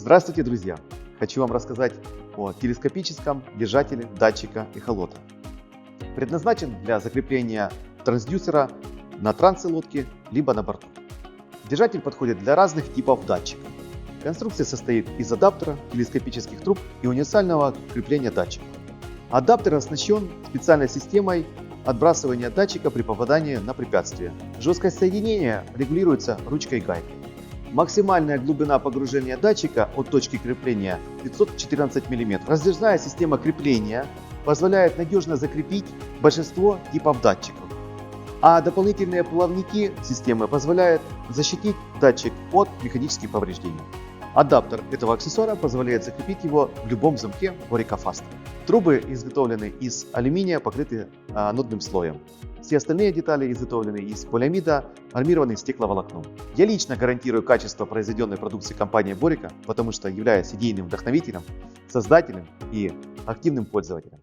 Здравствуйте, друзья! Хочу вам рассказать о телескопическом держателе датчика эхолота. Предназначен для закрепления трансдюсера на трансе лодки либо на борту. Держатель подходит для разных типов датчиков. Конструкция состоит из адаптера, телескопических труб и универсального крепления датчика. Адаптер оснащен специальной системой отбрасывания датчика при попадании на препятствие. Жесткость соединения регулируется ручкой-гайкой. Максимальная глубина погружения датчика от точки крепления 514 мм. Раздвижная система крепления позволяет надежно закрепить большинство типов датчиков. А дополнительные плавники системы позволяют защитить датчик от механических повреждений. Адаптер этого аксессуара позволяет закрепить его в любом замке Orica Fast. Трубы изготовлены из алюминия, покрыты анодным слоем. Все остальные детали изготовлены из полиамида, армированы стекловолокном. Я лично гарантирую качество произведенной продукции компании Борика, потому что являюсь идейным вдохновителем, создателем и активным пользователем.